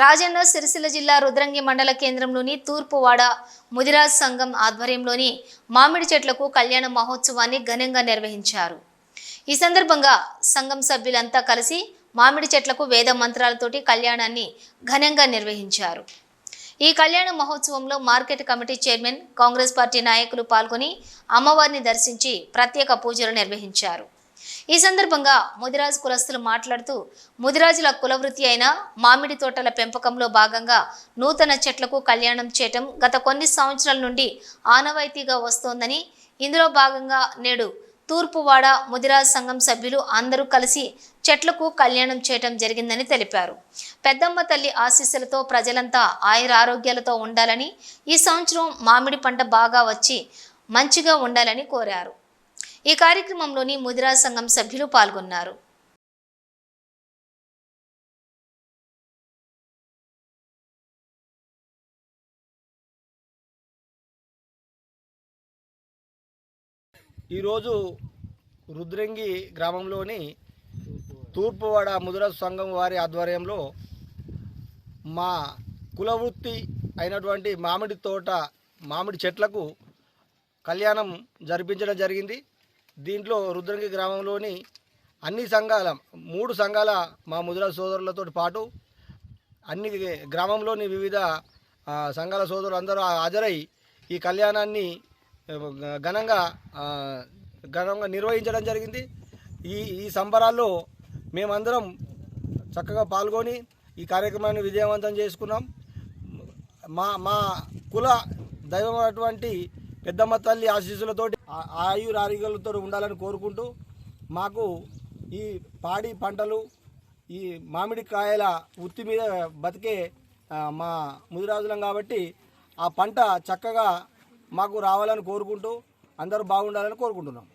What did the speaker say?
రాజన్న సిరిసిల్ల జిల్లా రుద్రంగి మండల కేంద్రంలోని తూర్పువాడ ముదిరాజ్ సంఘం ఆధ్వర్యంలోని మామిడి చెట్లకు కళ్యాణ మహోత్సవాన్ని ఘనంగా నిర్వహించారు. ఈ సందర్భంగా సంఘం సభ్యులంతా కలిసి మామిడి చెట్లకు వేద మంత్రాలతోటి కళ్యాణాన్ని ఘనంగా నిర్వహించారు. ఈ కళ్యాణ మహోత్సవంలో market committee chairman Congress party నాయకులు పాల్గొని అమ్మవారిని దర్శించి ప్రత్యేక పూజలు నిర్వహించారు. ఈ సందర్భంగా ముదిరాజు కులస్తులు మాట్లాడుతూ ముదిరాజుల కులవృత్తి అయిన మామిడి తోటల పెంపకంలో భాగంగా నూతన చెట్లకు కళ్యాణం చేయటం గత కొన్ని సంవత్సరాల నుండి ఆనవాయితీగా వస్తోందని ఇందులో భాగంగా నేడు తూర్పువాడ ముదిరాజ్ సంఘం సభ్యులు అందరూ కలిసి చెట్లకు కళ్యాణం చేయటం జరిగిందని తెలిపారు. పెద్దమ్మ తల్లి ఆశీస్సులతో ప్రజలంతా ఆయుర ఆరోగ్యాలతో ఉండాలని ఈ సంవత్సరం మామిడి పంట బాగా వచ్చి మంచిగా ఉండాలని కోరారు. ఈ కార్యక్రమంలోని ముదిరాజ్ సంఘం సభ్యులు పాల్గొన్నారు. ఈరోజు రుద్రంగి గ్రామంలోని తూర్పువాడ ముదుర సంఘం వారి ఆధ్వర్యంలో మా కులవృత్తి అయినటువంటి మామిడి తోట మామిడి చెట్లకు కళ్యాణం జరిపించడం జరిగింది. దీంట్లో రుద్రంగి గ్రామంలోని అన్ని సంఘాల మూడు సంఘాల మా ముదిరా సోదరులతో పాటు అన్ని గ్రామంలోని వివిధ సంఘాల సోదరులు అందరూ హాజరై ఈ కళ్యాణాన్ని ఘనంగా ఘనంగా నిర్వహించడం జరిగింది. ఈ ఈ సంబరాల్లో మేమందరం చక్కగా పాల్గొని ఈ కార్యక్రమాన్ని విజయవంతం చేసుకున్నాం. మా మా కుల దైవం అటువంటి పెద్దమ్మ తల్లి ఆశీస్సులతోటి ఆయుర ఆరోగ్యాలతో ఉండాలని కోరుకుంటూ మాకు ఈ పాడి పంటలు ఈ మామిడి కాయల ఉత్తి మీద బతికే మా ముదిరాజులం కాబట్టి ఆ పంట చక్కగా మాకు రావాలని కోరుకుంటూ అందరూ బాగుండాలని కోరుకుంటున్నాం.